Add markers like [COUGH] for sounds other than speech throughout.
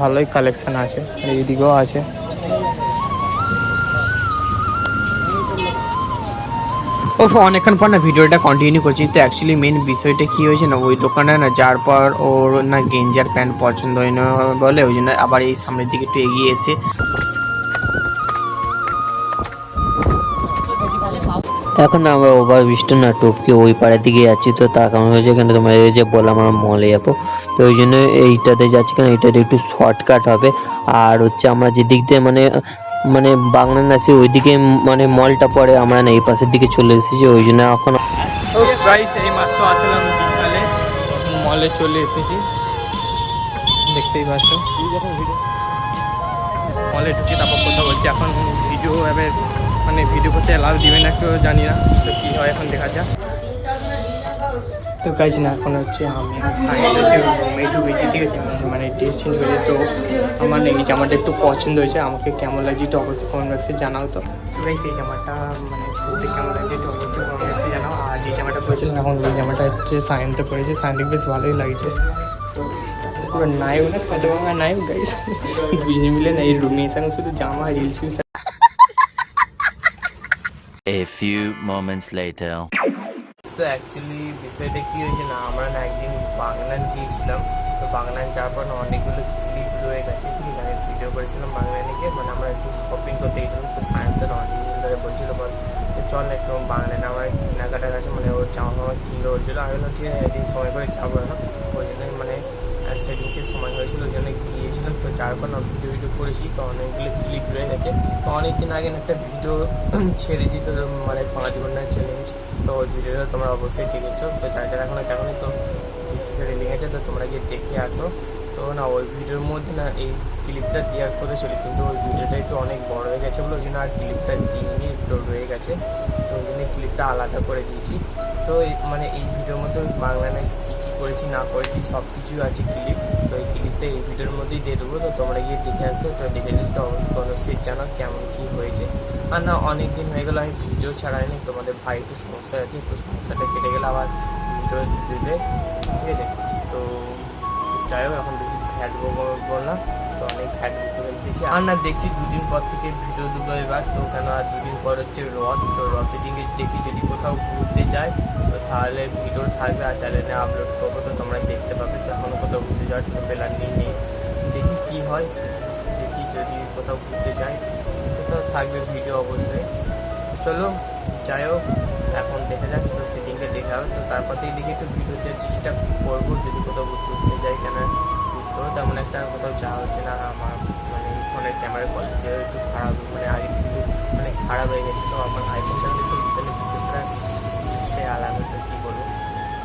ভালোই কালেকশন আছে, এইদিকেও আছে। ও অনেকক্ষণ পর না ভিডিওটা কন্টিনিউ করছি, তো অ্যাকচুয়ালি মেন বিষয়টা কী হয়েছে না, ওই দোকানে না যার পর ওর না গেঞ্জার প্যান্ট পছন্দ হয় না বলে, ওই জন্য আবার এই সামনের দিকে একটু এগিয়ে এসে এখন আমরা ওভার ব্রিজটা না টপকে ওই পাড়ের দিকে যাচ্ছি তো তার কারণ হয়েছে এখানে? তোমার এই যে বললাম আমরা মলে যাব তো ওই জন্য এইটাতে যাচ্ছি কেন? এইটাতে একটু শর্টকাট হবে। আর হচ্ছে আমরা যেদিক দিয়ে মানে মানে বাংলা নাচি ওইদিকে মানে মলটা পরে আমরা না এই পাশের দিকে চলে এসেছি ওই জন্য এখন প্রাইস এই মাত্র আসলাম বিশালে মলে চলে এসেছি। দেখতেই পাচ্ছ। মলে ঢুকে তারপর কথা বলছি। এখন ভিডিও এবার মানে ভিডিও করতে অ্যালাউ দিবে না কেউ জানি না। তো কী হয় এখন দেখা যাক। তো গাইজ না এখন হচ্ছে আমি সাইন্স হচ্ছে রুমে ঢুকেছি ঠিক আছে মানে ড্রেস চেঞ্জ করেছি তো আমার এই জামাটা একটু পছন্দ হয়েছে। আমাকে কেমন লাগছে একটু অবশ্যই কমেন্ট বক্সে জানাও তো। গাইজ এই জামাটা মানে পরতে কেমন লাগছে একটু অবশ্যই কমেন্ট বক্সে জানাও। আর যে জামাটা পরেছিলাম এখন এই জামাটা হচ্ছে সাইনতে পরেছে। সাইনটা বেশ ভালোই লাগছে। তো পুরো নায়ক না সাথে বাংলা নায়ক গাইজ দুজনে মিলে না এই রুমে এসে শুধু জামা রিলস ফিলস A few moments later. তো অ্যাকচুয়ালি বিষয়টা কী হয়েছে না, আমরা না একদিন বাংলান গিয়েছিলাম, তো বাংলান যাওয়ার পর অনেকগুলো ক্লিপ রয়ে গেছে, ঠিক আছে? আমি ভিডিও করেছিলাম বাংলানে গিয়ে মানে আমরা একটু শপিং করতে গেছিলাম, তো সায়ন্ত না অনেকদিন ধরে বলছিল, বল চল একটু বাংলানে আমার কেনাকাটা গেছে মানে ওর জামা ফামা কিনলো হচ্ছিল আমি বললাম, ঠিক আছে, একদিন সময় করে যাব না মানে সেদিনকে সময় হয়েছিল জন্য গিয়েছিলাম, তো যার পর না ভিডিও ভিডিও করেছি, তো অনেকগুলো ক্লিপ রয়ে গেছে। তো অনেকদিন আগে একটা ভিডিও [CLEARS THROAT] ছেড়েছি, তো মানে পাঁচ ঘণ্টার চ্যালেঞ্জ তো ওই ভিডিওটা তোমরা অবশ্যই দেখেছ তো যারা যারা এখনও দেখোনি, তো ডিসিসি লিঙ্ক আছে, তো তোমরা গিয়ে দেখে আসো। তো না, ওই ভিডিওর মধ্যে না, এই ক্লিপটা দেওয়ার কথা ছিল, কিন্তু ওই ভিডিওটা একটু অনেক বড় হয়ে গেছে বলে, ওই জন্য আর ক্লিপটা দিইনি, একটু রয়ে গেছে। তো ওই জন্য ক্লিপটা আলাদা করে দিয়েছি। তো মানে এই ভিডিওর মধ্যে বাংলা নাচ করেছি, না করেছি সব কিছু আছে ক্লিপ তো এই ক্লিপটা এই ভিডিওর মধ্যেই দিয়ে দেবো। তো তোমরা গিয়ে দেখে আসো, তো দেখে তো অবশ্যই জানাও কেমন কী হয়েছে। আর না অনেক দিন হয়ে গেলো আমি ভিডিও ছাড়াইনি তোমাদের ভাই একটু সমস্যা আছে, তো সমস্যাটা কেটে গেলে আবার ভিডিও দিবে। ঠিক আছে? তো যাই হোক, এখন বেশি ফ্যাট বলব না। তো অনেক ফ্যাট করে আর না দেখছি দুদিন পর থেকে ভিডিও দেবো এবার, তো কেন আর দুদিন পর হচ্ছে রথ? তো রথের দিকে দেখি যদি কোথাও ঘুরতে যাই, তো তাহলে ভিডিও থাকবে আর চ্যানেলে আপলোড করব, তো তোমরা দেখতে পাবে। তো এখনও কোথাও ঘুরতে যাওয়ার তো প্ল্যান নেই দেখি কী হয়। দেখি যদি কোথাও ঘুরতে যাই কোথাও থাকবে ভিডিও অবশ্যই। চলো, যাই হোক, এখন দেখা যাক, তো সেদিনকে দেখা হবে। তো তারপর থেকে দেখি একটু ভিডিও দেওয়ার চেষ্টা করব, যদি কোথাও ঘুরতে যাই কেন ঘুরতেও তেমন একটা কোথাও যাওয়া হচ্ছে না আমার। ফোনের ক্যামেরা কোয়ালিটি একটু খারাপ মানে আগে একটু মানে খারাপ হয়ে গেছে, তো আমার আইফোনটা একটু ভিতরে ভিতরটা চেষ্টায় আলাদা তো কী করব?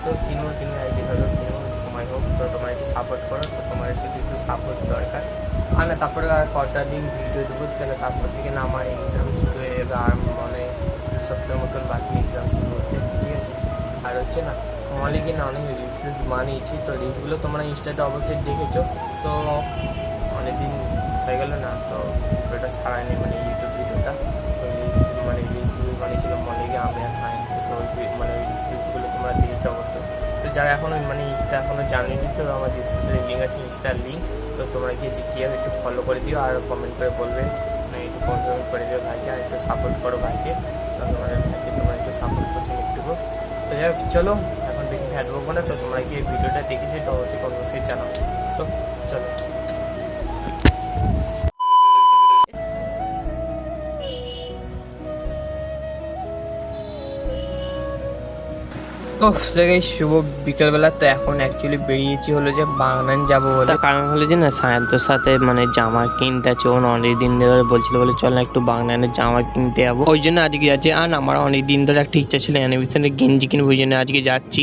তো কিনবো কিনবো একদিন হলেও কিনবো সময় হোক, তো তোমার একটু সাপোর্ট করো, তো তোমার শুধু একটু সাপোর্ট দরকার। আর না, তারপরে আর কটা দিন ভিডিও দেবো, তাহলে তারপর থেকে না আমার এক্সাম শুরু হয়ে যাবে, আর মানে দু সপ্তাহের মতন বাকি এক্সাম শুরু হতে ঠিক আছে? আর হচ্ছে না মলে গিয়ে না, অনেক রিলস বানিয়েছি, তো রিলসগুলো তোমরা ইনস্টাতে অবশ্যই দেখেছ, তো অনেকদিন হয়ে গেল না, তো ভিডিওটা ছাড়াইনি মানে ইউটিউব ভিডিওটা। রিলস মানে রিলস বানিয়েছিল মলে গিয়ে আমি আর সাইন্স তো মানে ওই রিলসগুলো তোমরা দিয়েছ অবশ্যই। তো যারা এখনও মানে ইনস্টা এখনও জানেনি, তো আমার ডিসক্রিপশনে লিঙ্ক আছে ইনস্টার লিঙ্ক তো তোমরা গিয়ে গিয়ে একটু ফলো করে দিও আর কমেন্ট করে বলবে। মানে একটু কমেন্ট করে দিও ভাইকে আর একটু সাপোর্ট করো ভাইকে। তো তোমাদের ভাইকে তোমরা একটু সাপোর্ট করছ একটু তো যাই হোক, চলো, এখন বেশি ফ্যাট বলব না, তো তোমরা গিয়ে ভিডিওটা দেখেছি তো শুভ বিকেলবেলা তো এখন অ্যাকচুয়ালি বেরিয়েছি হলো যে বাগনান যাব বলে। কারণ হলো যে না, সায়ন্তর সাথে মানে জামা কিনতে আছে, ওর অনেক দিন ধরে বলছিল, বলে চল না একটু বাগনানের জামা কিনতে যাব। ওই জন্য আজকে যাচ্ছি। আর আমার অনেক দিন ধরে একটা ইচ্ছা ছিল অ্যানিমেশনে গেঞ্জি কিনবো, ওই জন্য আজকে যাচ্ছি।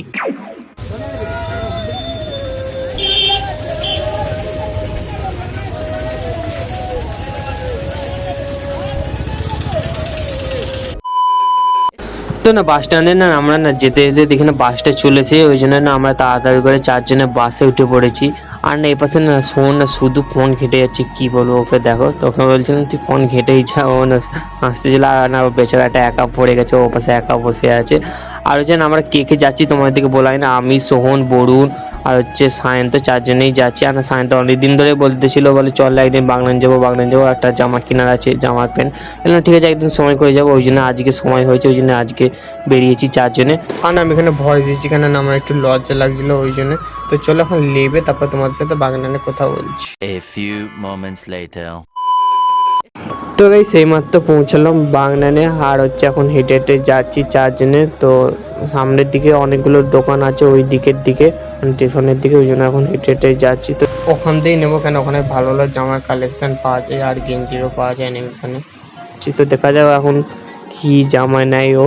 তো না বাস স্ট্যান্ডে না, আমরা না যেতে যেতে দেখি না বাসটা চলেছে, ওই জন্য না আমরা তাড়াতাড়ি করে চারজনে বাসে উঠে পড়েছি। আর না, এপাশে না শোন না শুধু ফোন ঘেটে যাচ্ছে, কি বলব ওকে দেখো, তোকে বলছিলাম, তুই ফোন ঘেটেই যা, ও না আসতেছিল আর না, বেচারাটা একা পড়ে গেছে, ও পাশে একা বসে আছে। আর হচ্ছে আমরা কে কে যাচ্ছি তোমাদেরকে বলাই না আমি সোহন বরুণ আর হচ্ছে সায়ন্ত চারজনেই যাচ্ছি। আর সায়ন্ত অনেকদিন ধরে বলতেছিল বলে চল একদিন বাগনান যাব বাগনান যাব একটা জামা কেনার আছে জামার প্যান্ট। ঠিক আছে একদিন সময় করে যাব ওই জন্য আজকে সময় হয়েছে ওই জন্য আজকে বেরিয়েছি চারজনে। আর না আমি এখানে ভয়েস দিচ্ছি কেন না আমার একটু লজ্জা লাগছিল ওই জন্য। তো চলো এখন লেবে তারপর তোমাদের সাথে বাগনানে কথা বলছি। A few moments later. তো এই সেই মাত্র পৌঁছালাম। বাগনানে। আর হচ্ছে এখন হেঁটে হেঁটে যাচ্ছি চারজনে। তো সামনের দিকে অনেকগুলো দোকান আছে ওই দিকের দিকে স্টেশনের দিকে, ওই জন্য এখন হেঁটে হেঁটে যাচ্ছি। তো ওখান থেকেই নেব কেন? ওখানে ভালো ভালো জামার কালেকশন পাওয়া যায়, আর গেঞ্জিরও পাওয়া যায় অ্যানিমেশনে তো দেখা যাক এখন কি জামা নেয় ও।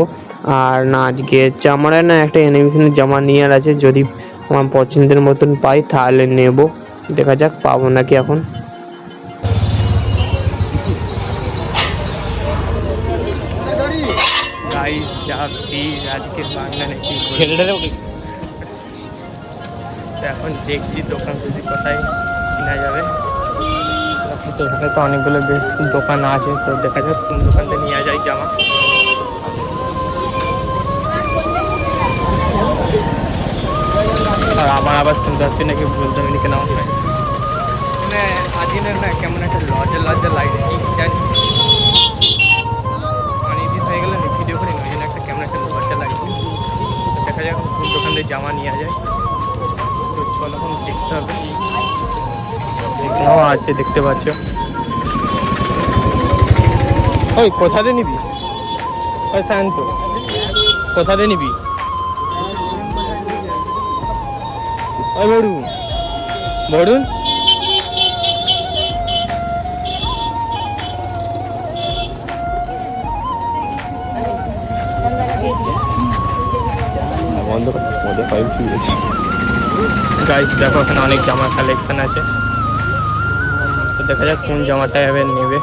আর না, আজকে জামার না, একটা অ্যানিমেশনের জামা নিয়ে আর আছে। যদি আমার পছন্দের মতন পাই, তাহলে নেব। দেখা যাক পাবো নাকি এখন। গাইস যা ভিড় আজকে বাংলানে কি? তো এখন দেখছি দোকান খুঁজি কোথায় কিনা যাবে। তো এখানে তো অনেকগুলো বেশ দোকান আছে তো দেখা যাক কোন দোকানটা নিয়ে যায় জামা। আর আমার আবার শুনতে পাচ্ছি নাকি বলতে আমি কেন ভাই। মানে আজিনের না কেমন একটা লজ্জা লজ্জা লাগছে জামা নিয়ে যায়। তো চলো এখন দেখতে হবে। এখানেও আছে দেখতে পাচ্ছ। ওই কোথা দিয়ে নিবি? ওই শান্ত কোথাতে নিবি? ওই বরুণ। বরুণ? গাইস দেখো, এখানে অনেক জামা কালেকশন আছে। তো দেখা যাক কোন জামাটা এবার নেবে।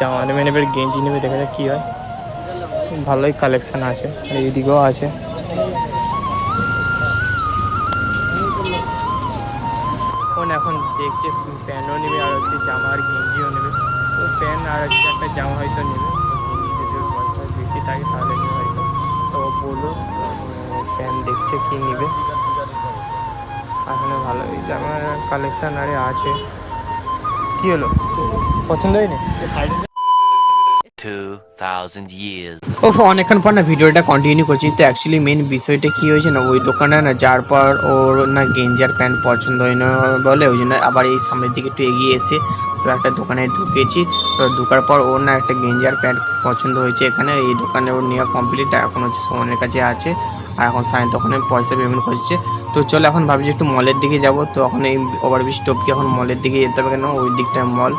জামা নেবে নেবে, গেঞ্জি নেবে, দেখা যাক কী হয়। ভালোই কালেকশন আছে, আর এইদিকেও আছে। এখন দেখছে প্যান্টও নেবে, আর হচ্ছে জামা আর গেঞ্জিও নেবে। তো প্যান্ট আর হচ্ছে একটা জামা হয়তো নেবে যদি বেশি থাকে, তাহলে নেবে প্যান্ট দেখছে কি নিবে। এখানে ভালো এই জামার কালেকশন আরে আছে। কি হলো? পছন্দ হয়নি? সাইডে 2,000 years. ও অনেকক্ষণ পর না ভিডিওটা কন্টিনিউ করছি। তো অ্যাকচুয়ালি মেন বিষয়টা কি হয়েছে না ওই দোকানে না যার পর ওর না গেঞ্জি আর প্যান্ট পছন্দ হয় না বলে ওই জন্য আবার এই সামনের দিকে একটু এগিয়ে এসে তো একটা দোকানে ঢুকেছি। তো ঢোকার পর ওর না একটা গেঞ্জি আর প্যান্ট পছন্দ হয়েছে এখানে। এই দোকানে ওর নেওয়া কমপ্লিট এখন হচ্ছে সোমনের কাছে আছে। আর এখন সাইন দোকানে পয়সা পেমেন্ট করছে। তো চলো এখন ভাবছি একটু মলের দিকে যাব। তো এখন এই ওভারব্রিজ টপকে এখন মলের দিকে যেতে হবে কেন? ওই দিকটা মল।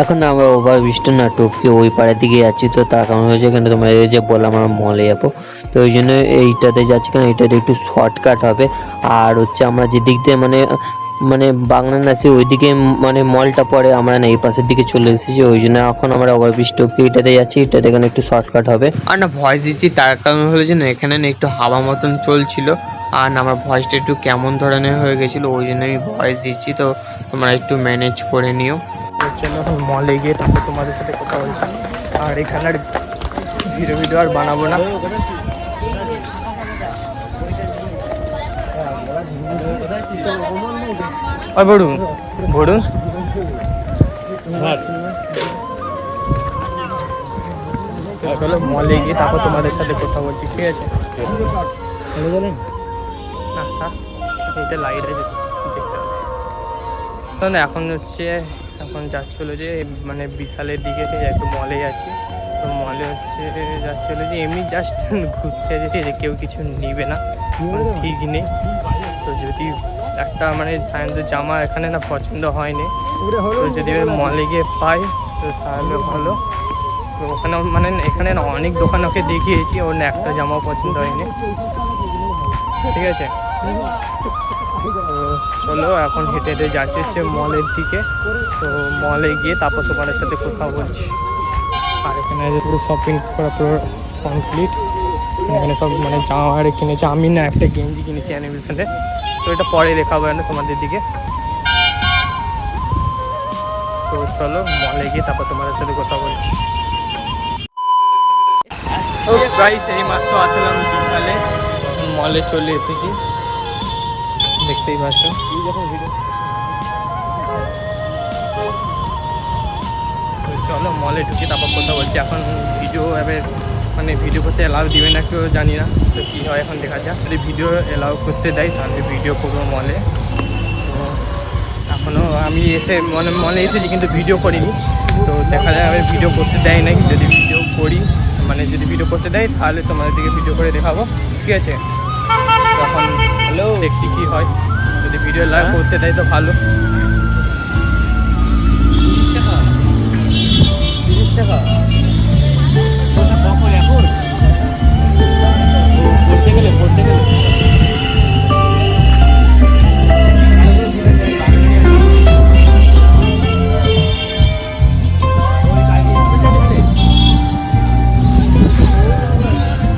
এখন আমরা ওভার ব্রিজটা না টপকে ওই পাড়ের দিকে যাচ্ছি। তো তার কারণ হয়েছে এখানে তোমার এই যে বললাম আমরা মলে যাব। তো ওই জন্য এইটাতে যাচ্ছি কারণ এইটাতে একটু শর্টকাট হবে। আর হচ্ছে আমরা যেদিক দিয়ে মানে মানে বাংলান আছে ওইদিকে মানে মলটা পড়ে আমরা না এই পাশের দিকে চলে এসেছি ওই জন্য এখন আমরা ওভার ব্রিজ টপকে এটাতে যাচ্ছি এটাতে এখানে একটু শর্টকাট হবে। আর না ভয়েস দিচ্ছি তার কারণ হলো যে না এখানে না একটু হাওয়া মতন চলছিল আর না আমার ভয়েসটা একটু কেমন ধরনের হয়ে গেছিল ওই জন্য আমি ভয়েস দিচ্ছি তো তোমরা একটু ম্যানেজ করে নিও। চলো এখন মলে গিয়ে তারপর তোমাদের সাথে কথা বলছি। আর এখানে আর ভিডিও ভিডিও আর বানাবো না। ওই বড়ুন বড়ুন চলো মলে গিয়ে তারপর তোমাদের সাথে কথা বলছি ঠিক আছে? না এটা লাইট আছে দেখতে হবে। এখন হচ্ছে এখন যাচ্ছিল যে মানে বিশালের দিকে একটু মলে যাচ্ছি। তো মলে হচ্ছে যাচ্ছিল যে এমনি জাস্ট ঘুরতে যে কেউ কিছু নিবে না মানে ঠিক নেই। তো যদি একটা মানে সায়েন্সের জামা এখানে না পছন্দ হয়নি। তো যদি মলে গিয়ে পাই তো তাহলে ভালো। তো ওখানে মানে এখানে না অনেক দোকান ওকে দেখিয়েছি ওর না একটা জামাও পছন্দ হয়নি। ঠিক আছে? চলো এখন হেঁটে হেঁটে যাচ্ছি হচ্ছে মলের দিকে। তো মলে গিয়ে তারপর তোমাদের সাথে কথা বলছি। আর এখানে পুরো শপিং করা পুরো কমপ্লিট এখানে সব মানে জামা হাড়ে কিনেছে, আমি না একটা গেঞ্জি কিনেছি অ্যানিমেশনে তো এটা পরে দেখাবো না তোমাদের দিকে। তো চলো মলে গিয়ে তারপর তোমাদের সাথে কথা বলছি। ও গাইস এই মাত্র মলে চলে এসেছি। দেখতেই চলো মলে ঢুকি তারপর কথা বলছি। এখন ভিডিও মানে ভিডিও করতে অ্যালাউ দিবে না কেউ জানি না। তো কী হয় এখন দেখা যাক। যদি ভিডিও অ্যালাউ করতে দেয় তাহলে ভিডিও করব মলে তো এখনও আমি এসে মানে মলে এসেছি কিন্তু ভিডিও করিনি। তো দেখা যায় আমি ভিডিও করতে দেয় নাকি যদি ভিডিও করি মানে যদি ভিডিও করতে দেয় তাহলে তোমাদের দিকে ভিডিও করে দেখাবো। ঠিক আছে? তখন হ্যালো দেখছি কী হয়। যদি ভিডিও লাইভ করতে দেয় তো ভালো। টাকা? গেলে পড়তে গেলে।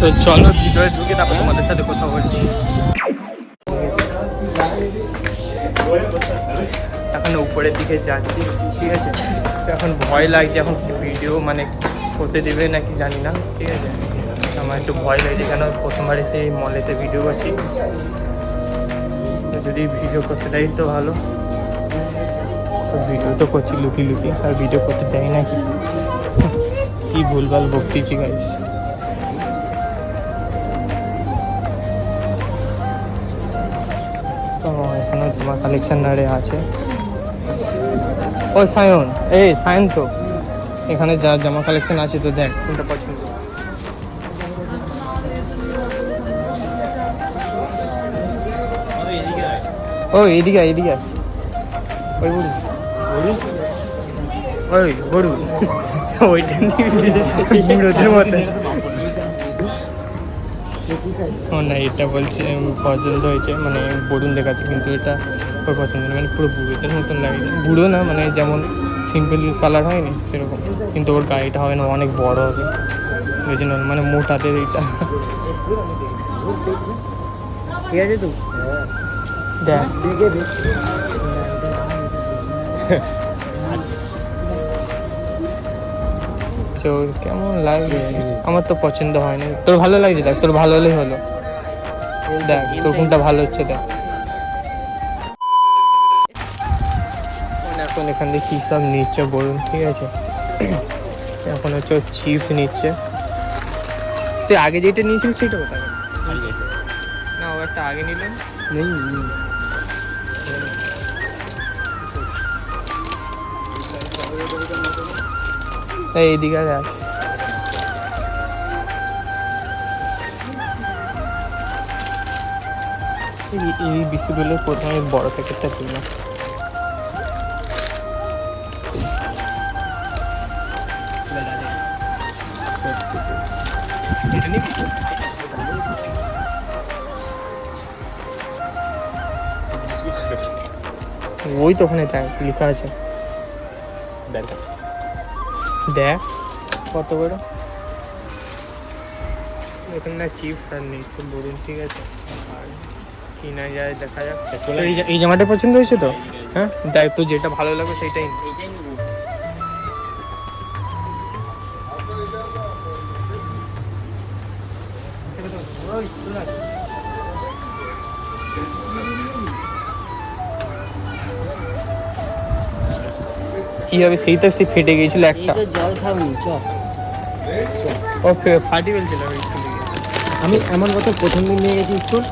তো চলো ভিতরে ঢুকে তারপর তোমাদের সাথে কথা বলছি। এখন উপরের দিকে যাচ্ছি, ঠিক আছে? এখন ভয় লাগছে, এখন ভিডিও মানে করতে দেবে নাকি জানি না, ঠিক আছে? আমার একটু ভয় লাগছে কেন? প্রথমবার এসে মলে এসে ভিডিও করছি। যদি ভিডিও করতে দেয় তো ভালো। ভিডিও তো করছি লুকি লুকি আর ভিডিও করতে দেয় নাকি কি? ভুলভাল বকতেছি গাইস তো এখনও জামা কালেকশন নাড়ে আছে। ও সায়ন, এই সায়ন তো। এখানে যা জামা কালেকশন আছে তো দেখ, কোনটা পছন্দ? ও এদিকে এদিকে ওই বড়ু। বড়ু ওই বড়ু। ওইটা মতো। ও না এটা বলছে পছন্দ হয়েছে মানে বরুণ দেখাচ্ছে কিন্তু এটা ওর পছন্দ না মানে পুরো বুড়োদের মতন লাগে। বুড়ো না মানে যেমন সিম্পল কালার হয়নি সেরকম। কিন্তু ওর গাড়িটা হবে না অনেক বড় হবে। ওই জন্য মানে মোটাদের এটা। ঠিক আছে তো? দেখ। চোর কেমন লাগছে আমার তো পছন্দ হয়নি। তোর ভালো লাগছে? দেখ তোর ভালো হলেই হলো। দেখ তোর কোনটা ভালো হচ্ছে দেখ। এখন এখান থেকে কী সব নিচ্ছে বলুন ঠিক আছে? এখন হচ্ছে চিপস নিচ্ছে। তুই আগে যেটা নিয়েছিলিস সেটা কোথায়? না ও একটা আগে নিলেন নেই। এই এইদিকে আয়। এই- এই প্রথমে বড় প্যাকেটটা দিলাম ওই তো ওখানে লেখা আছে। দেখ। কত করে? এখানে না চিপস আর নিচ্ছে বলুন ঠিক আছে? আর কি যায় দেখা যাক। এই জামাটা পছন্দ হয়েছে তো? হ্যাঁ? দেখ তো যেটা ভালো লাগবে সেটাই নে। কি হবে সেই তো সে ফেটে গিয়েছিল একটা। জল খাবনি চ। ওকে ফাটি ফেলছিল। আমি এমন কথা প্রথম দিন নিয়ে গেছি স্কুল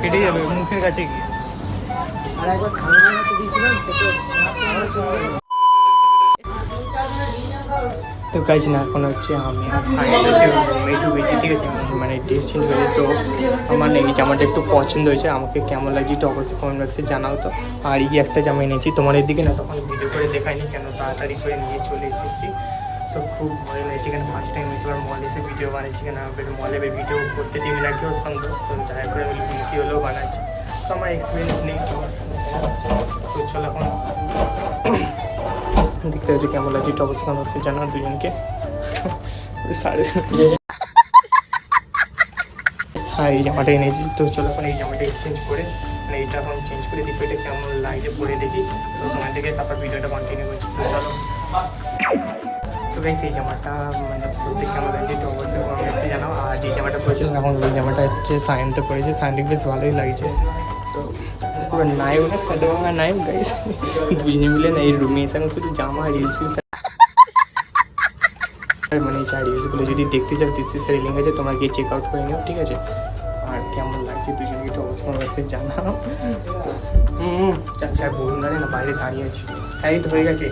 ফেটে যাবে মুখের কাছে গিয়ে। আর একবার সামনে দিয়েছিলাম সেটা তো গাইজ না, এখন হচ্ছে আমি রুমে ঢুকেছি ঠিক আছে? মানে ড্রেস চেঞ্জ করেছি তো আমার এই জামাটা একটু পছন্দ হয়েছে। আমাকে কেমন লাগছে তো অবশ্যই কমেন্ট বক্সে জানাও তো। আর এই একটা জামা এনেছি তোমার দিকে না, তখন ভিডিও করে দেখাইনি, কেন তাড়াতাড়ি করে নিয়ে চলে এসেছি। তো খুব ভালো লাগছে কেন ফার্স্ট টাইম এসেবার মল এসে ভিডিও বানাচ্ছি। কেন মলে ভিডিও করতে দিবি না, কেউ সন্দেহ তো যাই করে লুকি হলেও বানাচ্ছি। তো আমার এক্সপিরিয়েন্স নেই। তো চলো এখন দেখতে হচ্ছে কেমন লাগছে, একটু কমেন্ট বক্সে জানাও দুজনকে? আর এই জামাটা এনেছি। তো চলো এখন এই জামাটা এক্সচেঞ্জ করে মানে এইটা এখন চেঞ্জ করে দেখি এটা কেমন লাগছে পরে দেখি। তো তোমার থেকে তারপর ভিডিওটা কন্টিনিউ করছি। তো চলো। তো গাইস এই জামাটা মানে পরতে কেমন লাগছে, একটু অবশ্যই কমেন্টসে জানাও আর যে জামাটা পরেছিলাম, এখন ওই জামাটা হচ্ছে সায়নতে পরেছে। সায়নটিক বেশ ভালোই লাগছে। পুরো নাইম না সাদবাঙ্গা নাইম গাইস দুজনে মিলে না এই রুমে এসে শুধু জামা রিলস ফিলস মানে চার রিলসগুলো যদি দেখতে চাও দিস্তি স্যার লিঙ্ক আছে, তোমরা গিয়ে চেক আউট করে নিও, ঠিক আছে? আর কেমন লাগছে দুজনে একটু অবশ্যই কমেন্টসে জানাও। হুম, চার বলুন না না, বাইরে দাঁড়িয়ে আছি। হ্যাঁ এই তো হয়ে গেছে।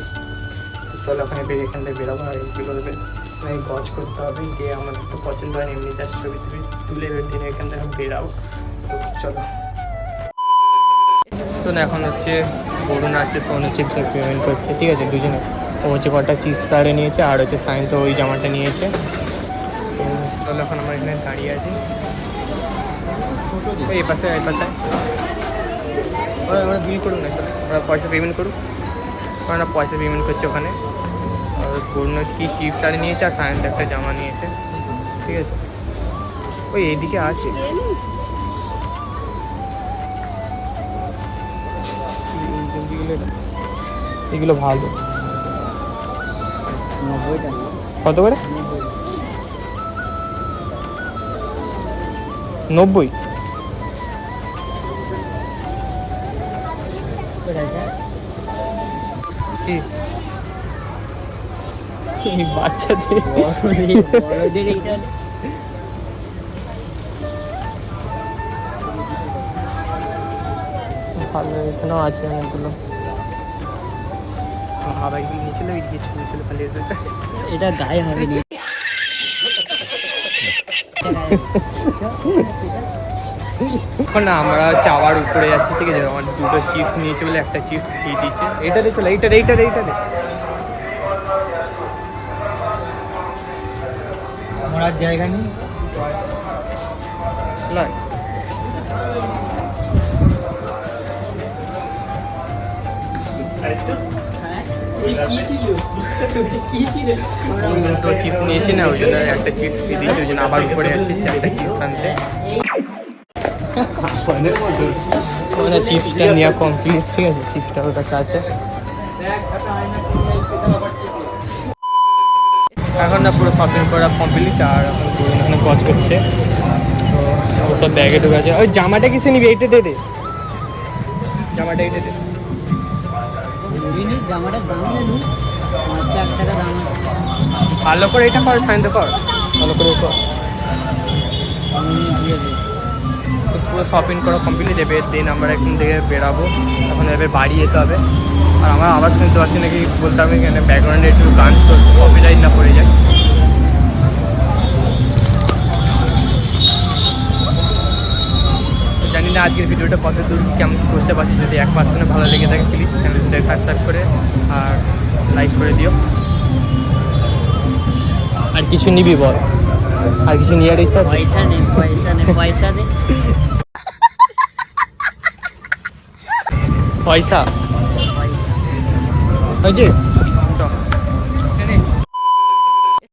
চলো, ওখানে বেরিয়ে এখান থেকে বেরোবো, আর এগুলো মানে গজ করতে হবে, গিয়ে আমার তো পছন্দ হয় এমনি জাস্ট ছবি তুলে দিনে এখান থেকে বেরাও চলো। তো না এখন হচ্ছে বরুণ আছে সোন হচ্ছে পেমেন্ট করছে, ঠিক আছে? দুজনে। ও হচ্ছে কটা চিজ ফ্রাইডে নিয়েছে, আর হচ্ছে সাইন তো ওই জামাটা নিয়েছে। তো তাহলে এখন আমার এখানে দাঁড়িয়ে আছি। এই পাশে এই পাশে। ওরা বিল করুক না ওরা পয়সা পেমেন্ট করুক। ওরা পয়সা পেমেন্ট করছে ওখানে। আর বরুণ হচ্ছে কি চিপস শাড়ি নিয়েছে, আর সায়ন্ত একটা জামা নিয়েছে। ঠিক আছে? ওই এইদিকে আছে। এগুলো ভালো। কত করে? নব্বই। বাচ্চাদের। ভালো এখানেও আছে অনেকগুলো। হাওয়াই গিয়ে নিয়েছিল ওই গিয়ে ছবি তুলে পালিয়ে এটা গায়ে হবে নি। এখন না আমরা চাওয়ার উপরে যাচ্ছি ঠিক আছে? আমার দুটো চিপস নিয়েছে বলে একটা চিপস দিয়ে দিচ্ছে এটা দে চলো এইটা এইটা দে এইটা দে। আমার আর জায়গা নেই। নয় দুটো চিপস নিয়েছি না, ওই জন্য একটা চিপস দিয়ে দিয়েছি, ওই জন্য আবার উপরে যাচ্ছি চারটা চিপস আনতে। মানে চিপসটা নেওয়া কমপ্লিট ঠিক আছে, চিপসটা ওর কাছে আছে। এখন না পুরো শপিং করা কমপ্লিট আর এখন এখানে গজ করছে। তো সব ব্যাগে ঢুকে আছে। ওই জামাটা কিসে নিবি? এইটা দে দে। জামাটা এইটা দে। জামাটার দাম জানি পাঁচশো এক টাকা দাম আছে। ভালো করে এটা কর সাইন কর ভালো করে কর পুরো শপিং করা কমপ্লিট এবার দিন আমরা এখান থেকে বেরাবো। এখন এবার বাড়ি যেতে হবে। আর আমার আবার শুনতে পাচ্ছি নাকি বলতে হবে ব্যাকগ্রাউন্ডে একটু গান কপিরাইট না পড়ে যায়। না আজকের ভিডিওটা কত দূর কেমন করতে পারছি যদি এক পার্সেন্টে ভালো লেগে থাকে প্লিজ চ্যানেলটাকে সাবস্ক্রাইব করে আর লাইক করে দিও। আর কিছু নিবি বল? আর কিছু নেওয়ার ইচ্ছা পয়সা নেই পয়সা নেই পয়সা নেই। পয়সা? পয়সা।